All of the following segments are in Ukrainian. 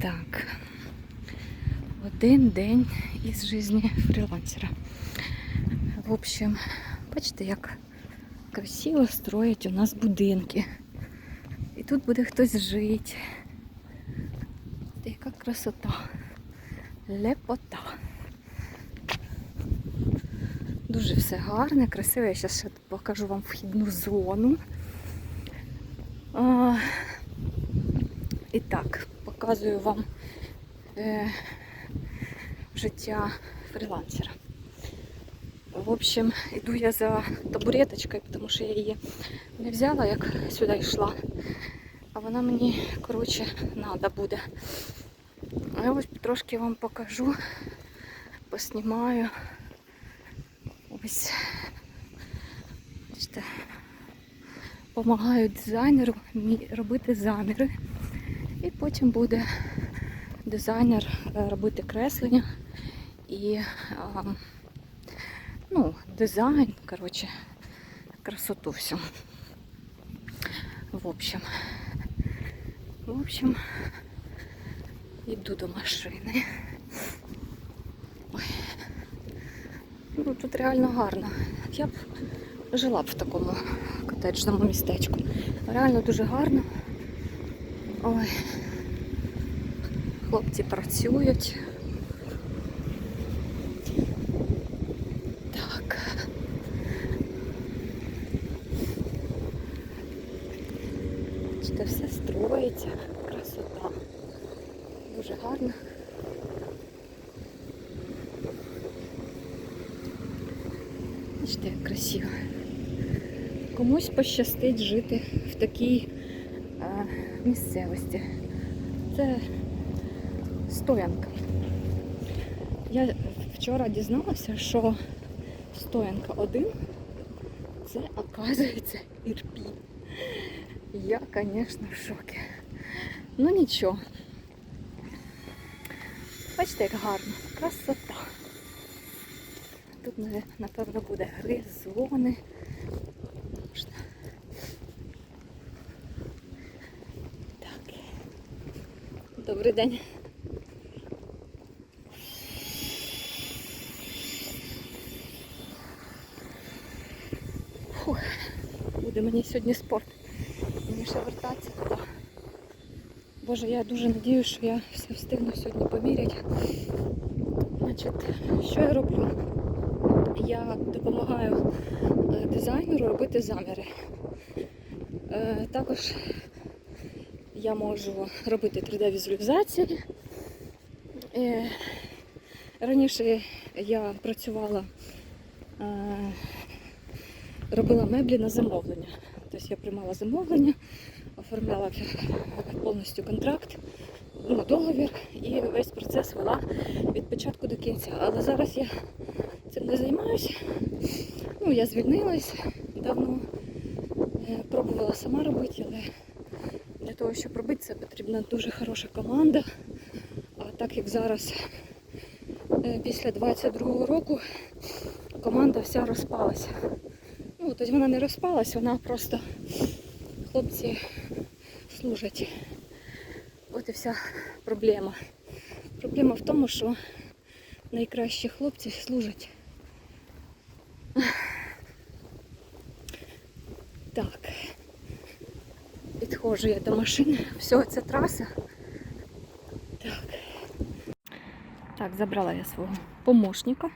Так. Один день із житті фрілансера. В общем, бачите, як красиво строять у нас будинки. І тут буде хтось жити. Яка красота. Лепота. Дуже все гарне, красиве. Я зараз ще покажу вам вхідну зону. А, і так, показую вам е, життя фрілансера. В общем, йду я за табуреточкою, тому що я її не взяла, як сюди йшла. А вона мені, коротше, треба буде. Я ось трошки вам покажу, поснімаю. Ось. Бачите, Помагаю дизайнеру робити заміри. І потім буде дизайнер е, робити креслення і ну, дизайн, коротше, красоту всю. В общем, в общем, йду до машини. Ой. Ну, тут реально гарно. Я б жила б в такому котеджному містечку. Реально дуже гарно. Ой. Хлопці працюють. Так. Бачите, все строїться. Красота. Дуже гарно. Бачите, як красиво. Комусь пощастить жити в такій місцевості. Це стоянка. Я вчора дізналася, що стоянка 1 це, оказується, Ірпінь. Я, звісно, в шокі. Ну нічого. Бачите, як гарно. Красота. Тут, напевно, буде гри, зони. Можна. Так. Добрий день. Фух. Буде мені сьогодні спорт. Мені ще вертатися туди. Боже, я дуже надію, що я все встигну сьогодні поміряти. Значить, що я роблю? Я допомагаю е, дизайнеру робити заміри. Е, Також я можу робити 3D-візуалізації. Е, Раніше я працювала, е, робила меблі на замовлення. Тобто я приймала замовлення, оформляла повністю контракт, ну, договір і весь процес вела від початку до кінця. Але зараз я цим не займаюся. Ну, я звільнилась давно, Е, пробувала сама робити, але того, щоб робити це, потрібна дуже хороша команда. А так як зараз е, після 22-го року команда вся розпалася. Ну, тобто вона не розпалась, вона просто хлопці служать. От і вся проблема. Проблема в тому, що найкращі хлопці служать. Так. Підходжу я до машини. Все, це траса. Так. Так, забрала я свого помощника.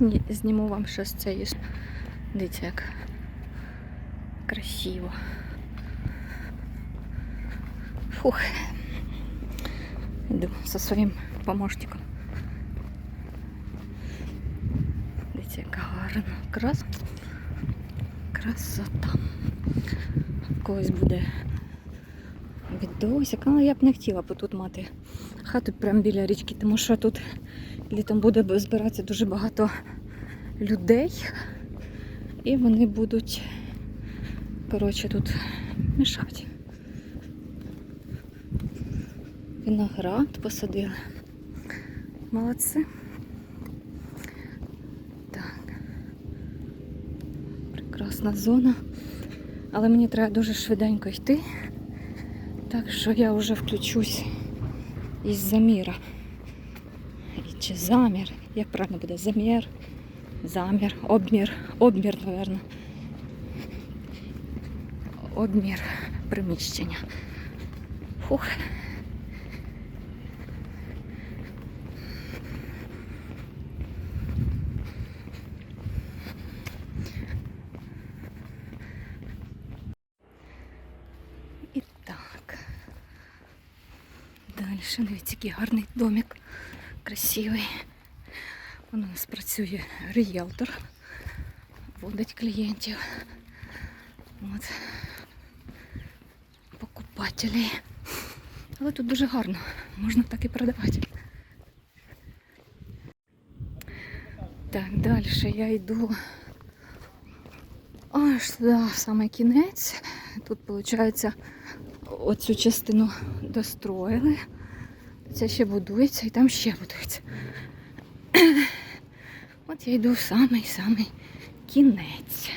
Ні, зніму вам ще з цієї. Дивіться, як красиво. Фух. Іду зі своїм помощником. Дивіться, яка гарна. Крас... Красота. Когось буде відосик. Але я б не хотіла б тут мати хату прямо біля річки, тому що тут літом буде збиратися дуже багато людей. І вони будуть, коротше, тут мішати. Виноград посадили. Молодці. Так. красна зона. Але мені треба дуже швиденько йти. Так що я вже включусь із заміра. І Чи замір? Як правильно буде? Замір, замір, обмір, обмір, напевно. Обмір приміщення. Фух. І так. Дивіться, який гарний домик. Красивий. У нас працює ріелтор. Водить клієнтів. От. Покупателі. Але тут дуже гарно. Можна так і продавати. Так, далі я йду аж да, в самий кінець. Тут, виходить, оцю частину достроїли. Це ще будується і там ще будується. От я йду в самий-самий кінець.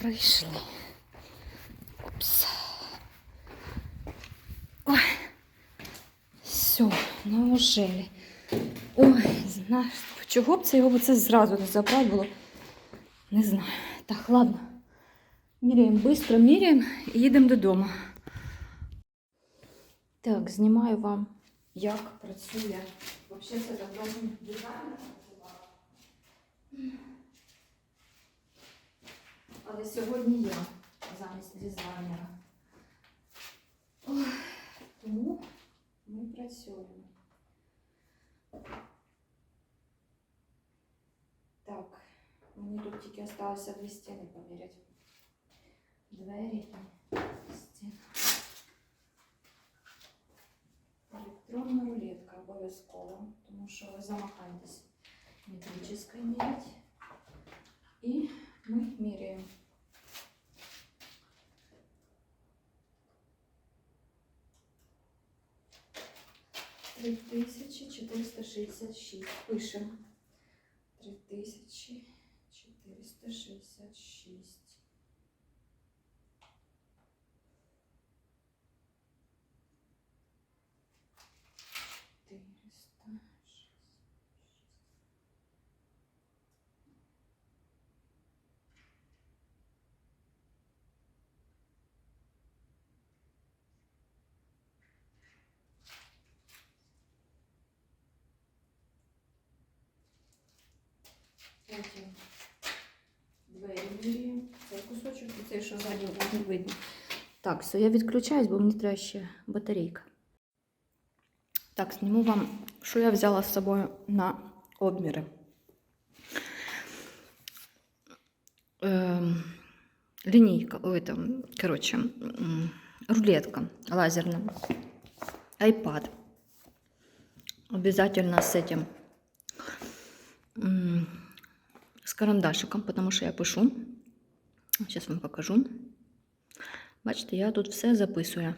Прийшли. Опс. Ой. Все, неужели? Ой, знаєш, чого б це його це зразу не забрати було? Не знаю. Так, ладно. Міряємо, швидко міряємо і їдемо додому. Так, знімаю вам, як працює. Взагалі це довго дизайнер працювала. Але сьогодні я замість дизайнера. Ой, тому ми працюємо. Так, мені тут тільки залишилося дві стіни поміряти. Двері і стіни. Електронна рулетка обов'язково, тому що ви замахаєтесь метрической мірять. І ми міряємо. Три тисячі чотириста шістдесят шість. Пишемо. Три тисячі чотириста шістдесят Потім двері міряємо. Цей кусочок і цей, що ззаді не видно. Так, все, я відключаюсь, бо мені треба ще батарейка. Так, зніму вам, що я взяла з собою на обміри. Ем, лінійка, ой, там, коротше, м, рулетка лазерна, iPad. Обязательно с этим м, с карандашиком, потому що я пишу. Зараз вам покажу. Бачите, я тут все записую.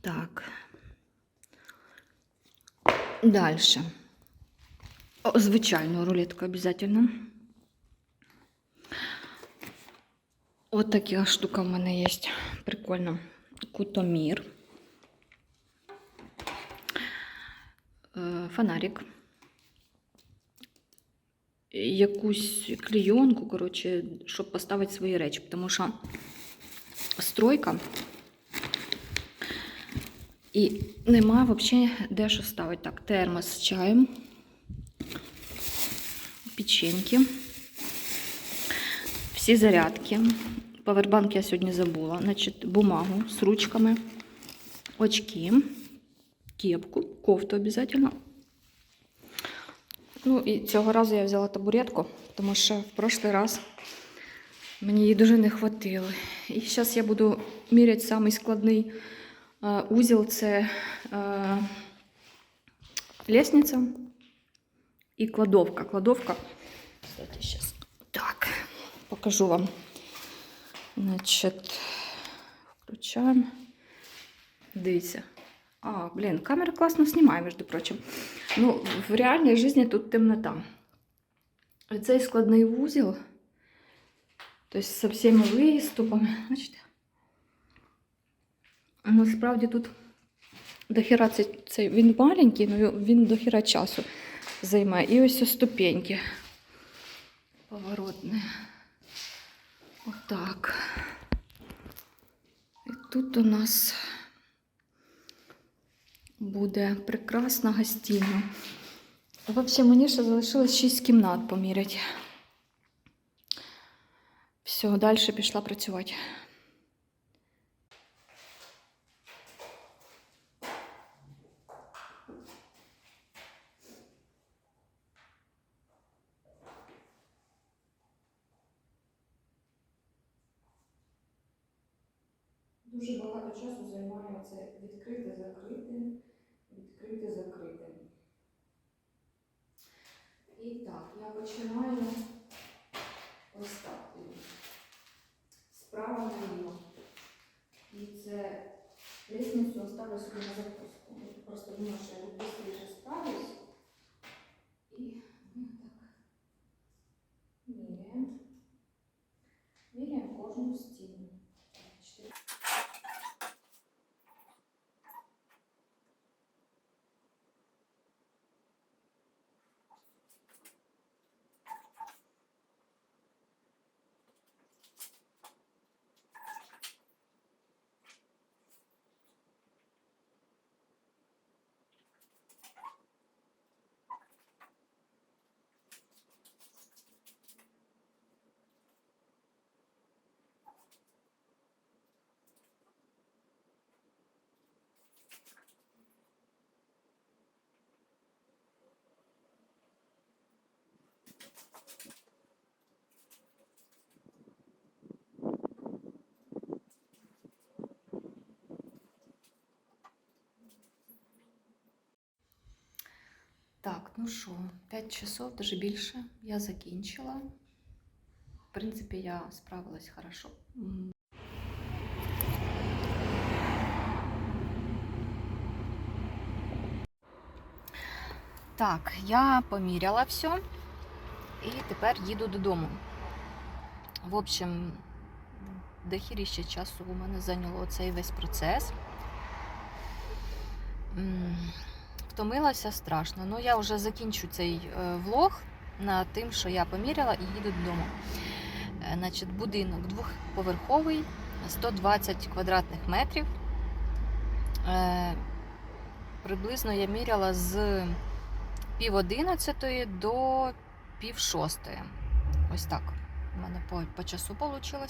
Так. О, звичайну рулетку обязательно. От така штука в мене є. Прикольно. Кутомір. Е, Фонарик. Якусь клейонку, коротше, щоб поставити свої речі, тому що стройка. І нема взагалі де що ставити. Так, термос з чаєм, печеньки, всі зарядки. Павербанк я сьогодні забула. Значить, бумагу з ручками, очки, кепку, кофту обов'язково. Ну і цього разу я взяла табуретку, тому що в прошлий раз мені її дуже не хватило. І зараз я буду міряти самий складний е, узіл це е, лестниця і кладовка. Кладовка. Кстати, сейчас. Так, покажу вам. Значить, включаємо. Дивіться. А, блін, камера класно знімає, між прочим. Ну, в реальній житті тут темнота. Цей складний вузел, тобто з всіма виступами, бачите? Насправді тут дохіра цей, цей він маленький, але він дохіра часу займає. І ось ось ступеньки поворотні. Отак. І тут у нас буде прекрасна гостіна. Взагалі, мені ще залишилось 6 кімнат поміряти. Все, далі пішла працювати. Дуже багато часу займає це відкрити, закрити, відкрити, закрити. І так, я починаю ось так. Справа наліво. І це лісницю оставлю собі на запуску. Просто думаю, що я тут швидше справлюсь. І ми так міряємо. Міряємо кожну стіну. Чотири. Так, ну що, 5 часов, даже більше. Я закінчила. В принципі, я справилась хорошо. Так, я поміряла все і тепер їду додому. В общем, дохіріще часу у мене зайняло цей весь процес. Втомилася страшно. Ну, я вже закінчу цей е, влог на тим, що я поміряла і їду додому. Е, Значить, будинок двохповерховий, 120 квадратних метрів. Е, Приблизно я міряла з пів одинадцятої до пів шостої. Ось так. У мене по, по часу вийшло.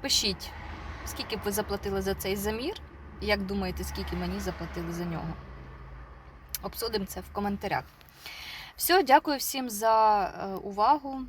Пишіть, скільки б ви заплатили за цей замір, як думаєте, скільки мені заплатили за нього. Обсудимо це в коментарях. Все, дякую всім за е, увагу.